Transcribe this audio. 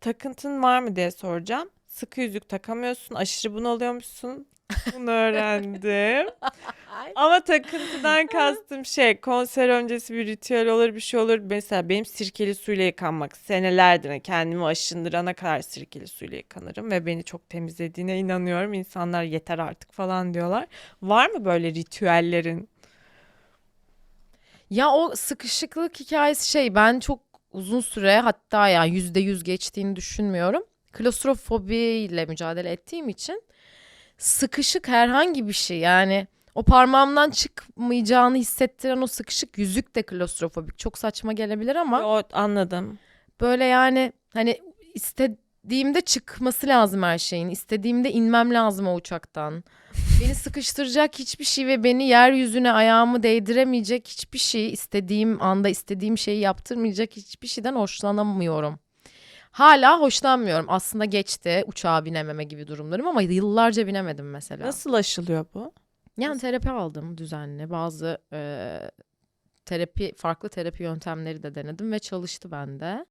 Takıntın var mı diye soracağım. Sıkı yüzük takamıyorsun. Aşırı bunalıyormuşsun. Bunu öğrendim. Ama takıntıdan kastım şey konser öncesi bir ritüel olur bir şey olur. Mesela benim sirkeli suyla yıkanmak senelerdir kendimi aşındırana kadar sirkeli suyla yıkanırım ve beni çok temizlediğine inanıyorum. İnsanlar yeter artık falan diyorlar. Var mı böyle ritüellerin? Ya o sıkışıklık hikayesi şey ben çok uzun süre hatta ya yüzde yüz geçtiğini düşünmüyorum. Klostrofobiyle mücadele ettiğim için sıkışık herhangi bir şey yani o parmağımdan çıkmayacağını hissettiren o sıkışık yüzük de klostrofobik. Çok saçma gelebilir ama O, anladım. böyle yani hani istediğimde çıkması lazım her şeyin. İstediğimde inmem lazım o uçaktan. Beni sıkıştıracak hiçbir şey ve beni yeryüzüne ayağımı değdiremeyecek hiçbir şey, istediğim anda istediğim şeyi yaptırmayacak hiçbir şeyden hoşlanamıyorum. Hala hoşlanmıyorum. Aslında geçti uçağa binememe gibi durumlarım ama yıllarca binemedim mesela. Nasıl aşılıyor bu? Yani terapi aldım düzenli. Bazı e, terapi farklı terapi yöntemleri de denedim ve çalıştı bende.